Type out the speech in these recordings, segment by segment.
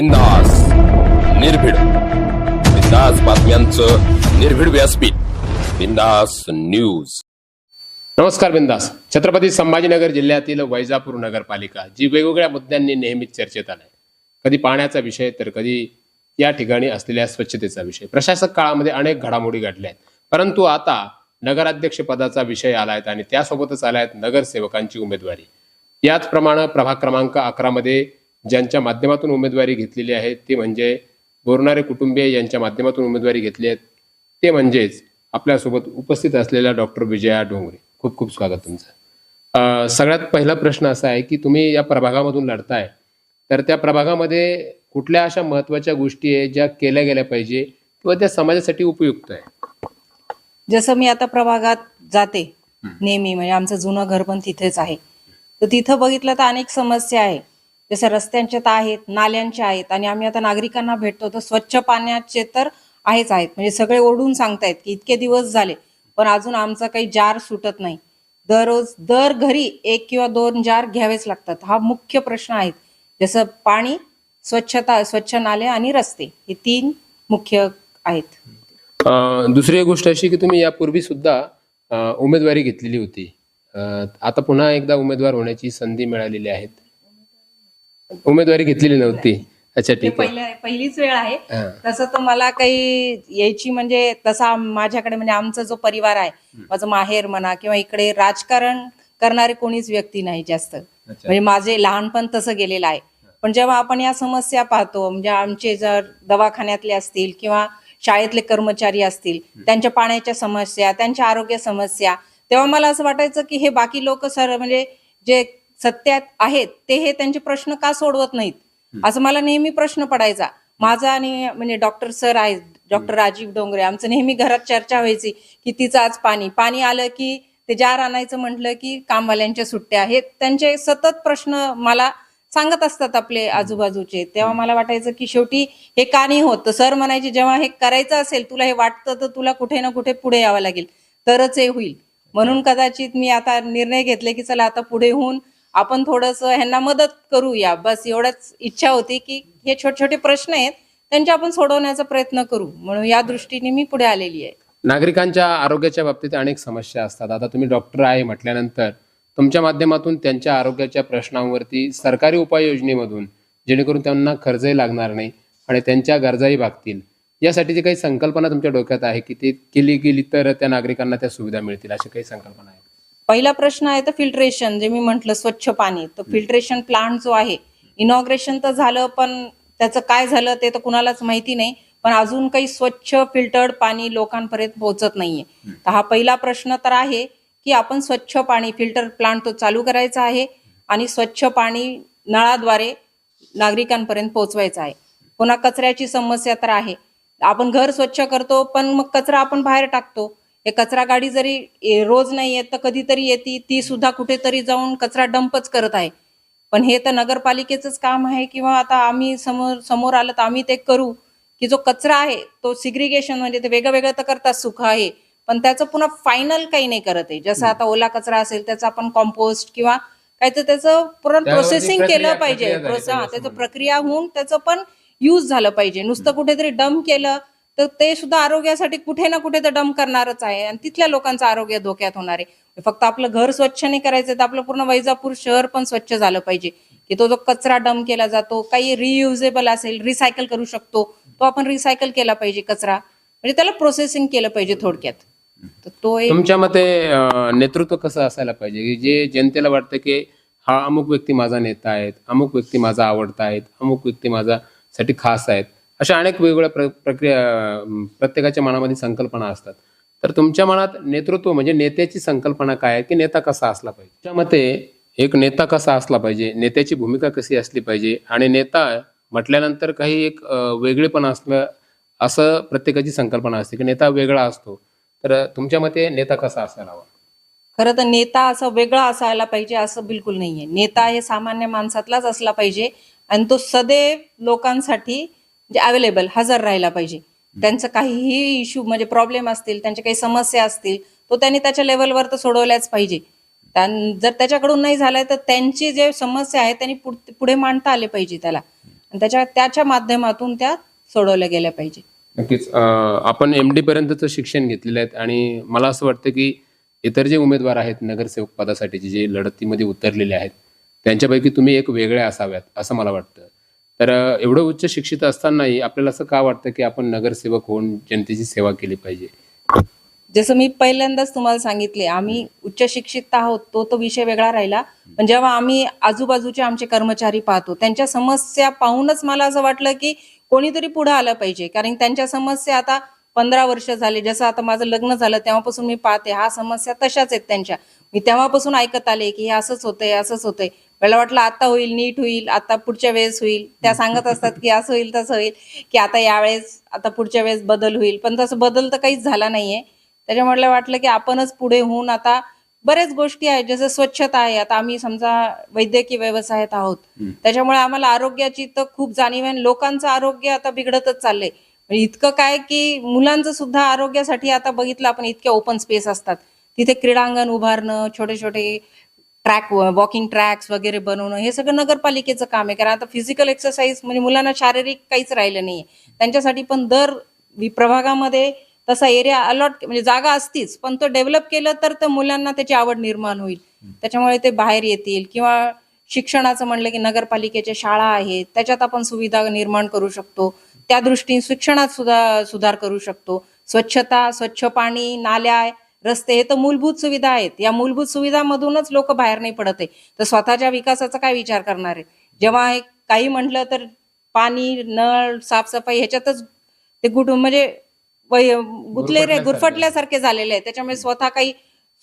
बिंदास निर्भीड. बिंदास बातम्यांचं निर्भीड व्यासपीठ. बिंदास न्यूज. नमस्कार बिंदास. छत्रपती संभाजीनगर जिल्ह्यातील वैजापूर नगरपालिका जी वेगवेगळ्या मुद्द्यांनी नेहमीच चर्चेत आलाय कधी पाण्याचा विषय तर कधी या ठिकाणी असलेल्या स्वच्छतेचा विषय. प्रशासक काळामध्ये अनेक घडामोडी घडल्या आहेत. परंतु आता नगराध्यक्ष पदाचा विषय आहे आणि त्यासोबतच आलायत नगरसेवकांची उमेदवारी. याचप्रमाणे प्रभाग क्रमांक अकरामध्ये मध्ये ज्यांच्या माध्यमातून उमेदवारी घेतलेली आहे ती म्हणजे बोरणारे कुटुंबीय यांच्या माध्यमातून उमेदवारी घेतली आहे ते म्हणजेच आपल्यासोबत उपस्थित असलेल्या डॉक्टर विजया डोंगरे. खूप खूप स्वागत तुमचं. सगळ्यात पहिला प्रश्न असा आहे की तुम्ही या प्रभागामधून लढताय. तर त्या प्रभागामध्ये कुठल्या अशा महत्त्वाच्या गोष्टी आहेत ज्या केल्या गेल्या पाहिजे किंवा त्या समाजासाठी उपयुक्त आहे? जसं मी आता प्रभागात जाते नेहमी म्हणजे आमचं जुनं घर पण तिथेच आहे. तर तिथं बघितलं तर अनेक समस्या आहे. जसं रस्त्यांच्या तर आहेत नाल्यांच्या आहेत आणि आम्ही आता नागरिकांना भेटतो तर स्वच्छ पाण्याचे तर आहेच आहेत. म्हणजे सगळे ओढून सांगतायत की इतके दिवस झाले पण अजून आमचा काही जार सुटत नाही. दररोज दर घरी एक किंवा दोन जार घ्यावेच लागतात. हा मुख्य प्रश्न आहे. जसं पाणी स्वच्छता स्वच्छ नाले आणि रस्ते हे तीन मुख्य आहेत. दुसरी गोष्ट अशी की तुम्ही यापूर्वी सुद्धा उमेदवारी घेतलेली होती. आता पुन्हा एकदा उमेदवार होण्याची संधी मिळालेली आहेत. उमेदवारी घेतलेली नव्हती. अच्छा ते ठीक आहे. पहिल्या पहिलीच वेळ आहे. हा. तसं तर मला काही यायची म्हणजे तसा माझ्याकडे म्हणजे आमचा जो परिवार आहे माझं माहेर म्हणा किंवा इकडे राजकारण करणारे कोणीच व्यक्ती नाही जास्त. म्हणजे माझे लहानपण तसं गेलेलं आहे. पण जेव्हा आपण या समस्या पाहतो म्हणजे आमचे जर दवाखान्यातले असतील किंवा शाळेतले कर्मचारी असतील त्यांच्या पाण्याच्या समस्या त्यांच्या आरोग्य समस्या तेव्हा मला असं वाटायचं की हे बाकी लोक सर म्हणजे जे सत्यात आहेत ते हे त्यांचे प्रश्न का सोडवत नाहीत? असं मला नेहमी प्रश्न पडायचा. माझा आणि म्हणजे डॉक्टर सर आहेत डॉक्टर राजीव डोंगरे आमचं नेहमी घरात चर्चा व्हायची की तिचं आज पाणी. पाणी आलं की ते जार आणायचं म्हटलं की कामवाल्यांच्या सुट्ट्या. आहेत त्यांचे सतत प्रश्न मला सांगत असतात आपले आजूबाजूचे. तेव्हा मला वाटायचं की शेवटी हे का नाही होत? सर म्हणायचे जेव्हा हे करायचं असेल तुला हे वाटतं तर तुला कुठे ना कुठे पुढे यावं लागेल. तरच हे होईल. म्हणून कदाचित मी आता निर्णय घेतले की चला आता पुढे होऊन आपण थोडस ह्यांना मदत करूया. बस एवढंच इच्छा होती की हे छोटे छोटे प्रश्न आहेत त्यांचे आपण सोडवण्याचा प्रयत्न करू. म्हणून या दृष्टीने मी पुढे आलेली आहे. नागरिकांच्या आरोग्याच्या बाबतीत अनेक समस्या असतात. आता तुम्ही डॉक्टर आहे म्हटल्यानंतर तुमच्या माध्यमातून त्यांच्या आरोग्याच्या प्रश्नांवरती सरकारी उपाययोजनेमधून जेणेकरून त्यांना खर्चही लागणार नाही आणि त्यांच्या गरजाही भागतील. यासाठीची काही संकल्पना तुमच्या डोक्यात आहे की ती केली गेली तर त्या नागरिकांना त्या सुविधा मिळतील अशा काही संकल्पना आहेत पहिला प्रश्न आहे तर फिल्ट्रेशन जे मी म्हंटल स्वच्छ पाणी. तर फिल्ट्रेशन प्लांट जो आहे इनॉग्रेशन तर झालं पण त्याचं काय झालं ते तर कुणालाच माहिती नाही. पण अजून काही स्वच्छ फिल्टर्ड पाणी लोकांपर्यंत पोहोचत नाहीये. तर हा पहिला प्रश्न तर आहे की आपण स्वच्छ पाणी फिल्टर प्लांट तो चालू करायचा आहे आणि स्वच्छ पाणी नळाद्वारे नागरिकांपर्यंत पोहोचवायचं आहे. पुन्हा कचऱ्याची समस्या तर आहे. आपण घर स्वच्छ करतो पण मग कचरा आपण बाहेर टाकतो. हे कचरा गाडी जरी रोज नाही येत तर कधीतरी येते ती सुद्धा कुठेतरी जाऊन कचरा डंपच करत आहे. पण हे तर नगरपालिकेचंच काम आहे किंवा आता आम्ही समोर समोर आलं तर आम्ही ते करू की जो कचरा आहे तो सिग्रिगेशन म्हणजे ते वेगळं वेगळं तर करतात सुख आहे. पण त्याचं पुन्हा फायनल काही नाही करत आहे. जसं आता ओला कचरा असेल त्याचा आपण कॉम्पोस्ट किंवा काय तर त्याचं पूर्ण प्रोसेसिंग केलं पाहिजे. त्याचं प्रक्रिया होऊन त्याचं पण यूज झालं पाहिजे. नुसतं कुठेतरी डंप केलं तर ते सुद्धा आरोग्यासाठी कुठे ना कुठे तर डंप करणारच आहे. आणि तिथल्या लोकांचं आरोग्य धोक्यात होणार आहे. फक्त आपलं घर स्वच्छ नाही करायचं तर आपलं पूर्ण वैजापूर शहर पण स्वच्छ झालं पाहिजे. की तो जो कचरा डंप केला जातो काही रियुजेबल असेल रिसायकल करू शकतो तो आपण रिसायकल केला पाहिजे कचरा. म्हणजे त्याला प्रोसेसिंग केलं पाहिजे थोडक्यात. तर तो एक तुमच्या मते अं, नेतृत्व कसं असायला पाहिजे? की जे जनतेला वाटतं की हा अमुक व्यक्ती माझा नेता आहेत अमुक व्यक्ती माझा आवडता आहेत अमुक व्यक्ती माझ्यासाठी खास आहेत अशा अनेक वेगवेगळ्या प्र प्रक्रिया प्रत्येकाच्या मनामध्ये संकल्पना असतात. तर तुमच्या मनात नेतृत्व म्हणजे नेत्याची संकल्पना काय आहे? की नेता कसा असला पाहिजे? त्या मते एक नेता कसा असला पाहिजे? नेत्याची भूमिका कशी असली पाहिजे? आणि नेता म्हटल्यानंतर काही एक वेगळेपण असलं असं प्रत्येकाची संकल्पना असते की नेता वेगळा असतो. तर तुमच्या मते नेता कसा असायला हवा? खरं तर नेता असं वेगळा असायला पाहिजे असं बिलकुल नाहीये. नेता हे सामान्य माणसातलाच असला पाहिजे आणि तो सदैव लोकांसाठी म्हणजे अवेलेबल हजर राहायला पाहिजे. त्यांचं काहीही इश्यू म्हणजे प्रॉब्लेम असतील त्यांच्या काही समस्या असतील तो त्यांनी त्याच्या लेवलवर तर सोडवल्याच पाहिजे. जर त्याच्याकडून नाही झालंय तर त्यांची जे समस्या आहे त्यांनी पुढ- मांडता आले पाहिजे त्याला. आणि त्याच्या त्याच्या माध्यमातून त्या सोडवल्या गेल्या पाहिजे. नक्कीच. आपण एम डी पर्यंतचं शिक्षण घेतलेलं आहे आणि मला असं वाटतं की इतर जे उमेदवार आहेत नगरसेवक पदासाठीचे जे लढतीमध्ये उतरलेले आहेत त्यांच्यापैकी तुम्ही एक वेगळे असाव्यात असं मला वाटतं. तर एवढं उच्च शिक्षित असतानाही आपल्याला असं का वाटतं की आपण नगरसेवक होऊन जनतेची सेवा केली पाहिजे? जसं मी पहिल्यांदाच तुम्हाला सांगितले आम्ही उच्च शिक्षित आहोत तो तो विषय वेगळा राहिला. पण जेव्हा आम्ही आजूबाजूचे आमचे कर्मचारी पाहतो त्यांच्या समस्या पाहूनच मला असं वाटलं की कोणीतरी पुढे आलं पाहिजे. कारण त्यांच्या समस्या आता पंधरा वर्ष झाले जसं आता माझं लग्न झालं तेव्हापासून मी पाहते हा समस्या तशाच आहेत त्यांच्या. मी तेव्हापासून ऐकत आले की हे असंच होतंय असंच होतंय. मला वाटलं आता होईल नीट होईल आता पुढच्या वेळेस होईल. त्या सांगत असतात की असं होईल तसं होईल की आता यावेळेस आता पुढच्या वेळेस बदल होईल. पण तसं बदल तर काहीच झाला नाहीये. त्याच्यामुळे वाटलं की आपणच पुढे होऊन आता बऱ्याच गोष्टी आहेत जसं स्वच्छता आहे. आता आम्ही समजा वैद्यकीय व्यवसायात आहोत. त्याच्यामुळे आम्हाला आरोग्याची तर खूप जाणीव आहे लोकांचं आरोग्य आता बिघडतच चाललंय. म्हणजे इतकं काय की मुलांचं सुद्धा आरोग्यासाठी आता बघितलं आपण इतके ओपन स्पेस असतात. तिथे क्रीडांगण उभारणं छोटे छोटे ट्रॅक वॉकिंग ट्रॅक्स वगैरे बनवणं हे सगळं नगरपालिकेचं काम आहे. कारण आता फिजिकल एक्सरसाइज म्हणजे मुलांना शारीरिक काहीच राहिलं नाही त्यांच्यासाठी पण दर वि- प्रभागामध्ये तसा एरिया अलॉट म्हणजे जागा असतीच. पण तो डेव्हलप केलं तर तर मुलांना त्याची आवड निर्माण होईल. त्याच्यामुळे ते बाहेर येतील किंवा शिक्षणाचं म्हणलं की नगरपालिकेच्या शाळा आहेत त्याच्यात आपण सुविधा निर्माण करू शकतो. त्या दृष्टीने शिक्षणात सुद्धा सुधार करू शकतो. स्वच्छता स्वच्छ पाणी नाल्या रस्ते हे तर मूलभूत सुविधा आहेत. या मूलभूत सुविधामधूनच लोक बाहेर नाही पडत आहे. तर स्वतःच्या विकासाचा काय विचार करणार आहे? जेव्हा हे काही म्हटलं तर पाणी नळ साफसफाई ह्याच्यातच ते गुट म्हणजे गुतले रे गुरफटल्यासारखे. झालेले आहे त्याच्यामुळे स्वतः काही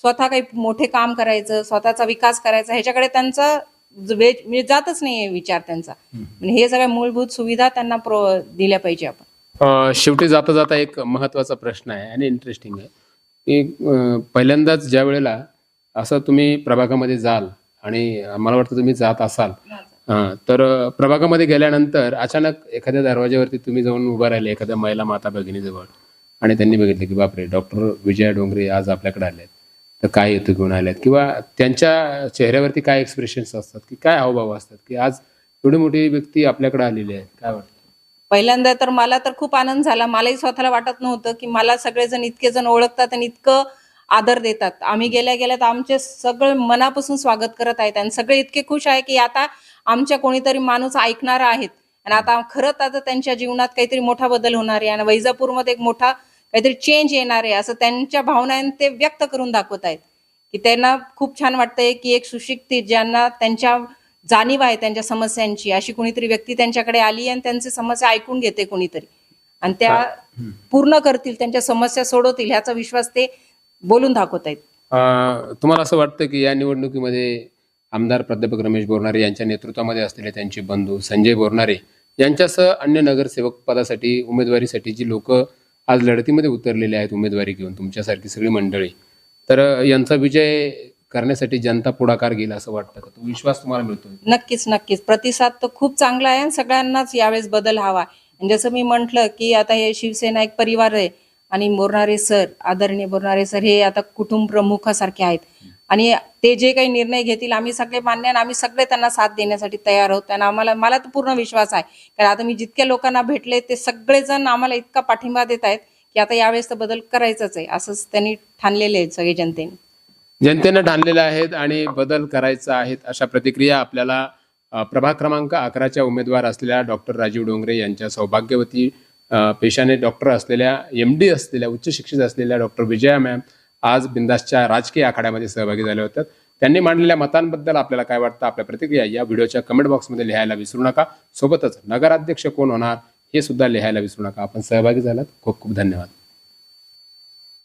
स्वतः काही मोठे काम करायचं स्वतःचा विकास करायचा ह्याच्याकडे त्यांचा म्हणजे जातच नाहीये विचार त्यांचा. म्हणजे हे सगळ्या मूलभूत सुविधा त्यांना प्रो दिल्या पाहिजे आपण. शेवटी जाता जाता एक महत्त्वाचा प्रश्न आहे आणि इंटरेस्टिंग आहे. की पहिल्यांदाच ज्या वेळेला असं तुम्ही प्रभागामध्ये जाल आणि मला वाटतं तुम्ही जात असाल हां तर प्रभागामध्ये गेल्यानंतर अचानक एखाद्या दरवाज्यावरती तुम्ही जाऊन उभा राहिले एखाद्या महिला माता भगिनीजवळ आणि त्यांनी बघितलं की बापरे डॉक्टर विजया डोंगरे आज आपल्याकडे आले आहेत तर काय हेतू घेऊन आले किंवा त्यांच्या चेहऱ्यावरती काय एक्सप्रेशन्स असतात? की काय हावभाव असतात? की आज एवढी मोठी व्यक्ती आपल्याकडे आलेली आहे. काय वाटतं? पहिल्यांदा तर मला तर खूप आनंद झाला. मलाही स्वतःला वाटत नव्हतं की मला सगळेजण इतके जण ओळखतात आणि इतकं आदर देतात. आम्ही गेल्या गेल्या तर आमचे सगळे मनापासून स्वागत करत आहेत आणि सगळे इतके खुश आहे की आता आमच्या कोणीतरी माणूस ऐकणार आहेत. आणि आता खरंच आता त्यांच्या जीवनात काहीतरी मोठा बदल होणार आहे आणि वैजापूरमध्ये एक मोठा काहीतरी चेंज येणार आहे असं त्यांच्या भावना ते व्यक्त करून दाखवत आहेत. की त्यांना खूप छान वाटतंय की एक सुशिक्षित ज्यांना त्यांच्या जाणीव आहे त्यांच्या समस्यांची अशी कोणीतरी व्यक्ती त्यांच्याकडे आली आणि त्यांची समस्या ऐकून घेते कोणीतरी. आणि त्या पूर्ण करतील त्यांच्या समस्या सोडवतील ह्याचा विश्वास ते बोलून दाखवत आहेत. तुम्हाला असं वाटतं की या निवडणुकीमध्ये आमदार प्राध्यापक रमेश बोरनारे यांच्या नेतृत्वामध्ये असलेले त्यांचे बंधू संजय बोरनारे यांच्यासह अन्य नगरसेवक पदासाठी उमेदवारीसाठी जी लोक आज लढतीमध्ये उतरलेले आहेत उमेदवारी घेऊन तुमच्यासारखी सगळी मंडळी. तर यांचा विजय करण्यासाठी जनता पुढाकार घेईल असं वाटतं का? तो विश्वास तुम्हाला मिळतो नक्कीच नक्कीच. प्रतिसाद तर खूप चांगला आहे आणि सगळ्यांनाच यावेळेस बदल हवा जसं मी म्हटलं की आता हे शिवसेना एक परिवार आहे आणि बोरणारे सर आदरणीय बोरणारे सर हे आता कुटुंब प्रमुखासारखे आहेत. आणि ते जे काही निर्णय घेतील आम्ही सगळे मान्य आणि आम्ही सगळे त्यांना साथ देण्यासाठी तयार आहोत. आणि आम्हाला मला तर पूर्ण विश्वास आहे. कारण आता मी जितक्या लोकांना भेटले ते सगळेजण आम्हाला इतका पाठिंबा देत आहेत की आता यावेळेस तर बदल करायचाच आहे असंच त्यांनी ठाणलेले आहेत सगळे जनतेने. जनतेनं ठाणलेल्या आहेत आणि बदल करायचा आहेत अशा प्रतिक्रिया आपल्याला प्रभाग क्रमांक अकराच्या उमेदवार असलेल्या डॉक्टर राजीव डोंगरे यांच्या सौभाग्यवती पेशाने डॉक्टर असलेल्या एम डी असलेल्या उच्च शिक्षित असलेल्या डॉक्टर विजया मॅम आज बिंदासच्या राजकीय आखाड्यामध्ये सहभागी झाल्या होत्या त्यांनी मांडलेल्या मतांबद्दल आपल्याला काय वाटतं? आपल्या प्रतिक्रिया या व्हिडिओच्या कमेंट बॉक्समध्ये लिहायला विसरू नका. सोबतच नगराध्यक्ष कोण होणार हे सुद्धा लिहायला विसरू नका. आपण सहभागी झालात. खूप खूप धन्यवाद.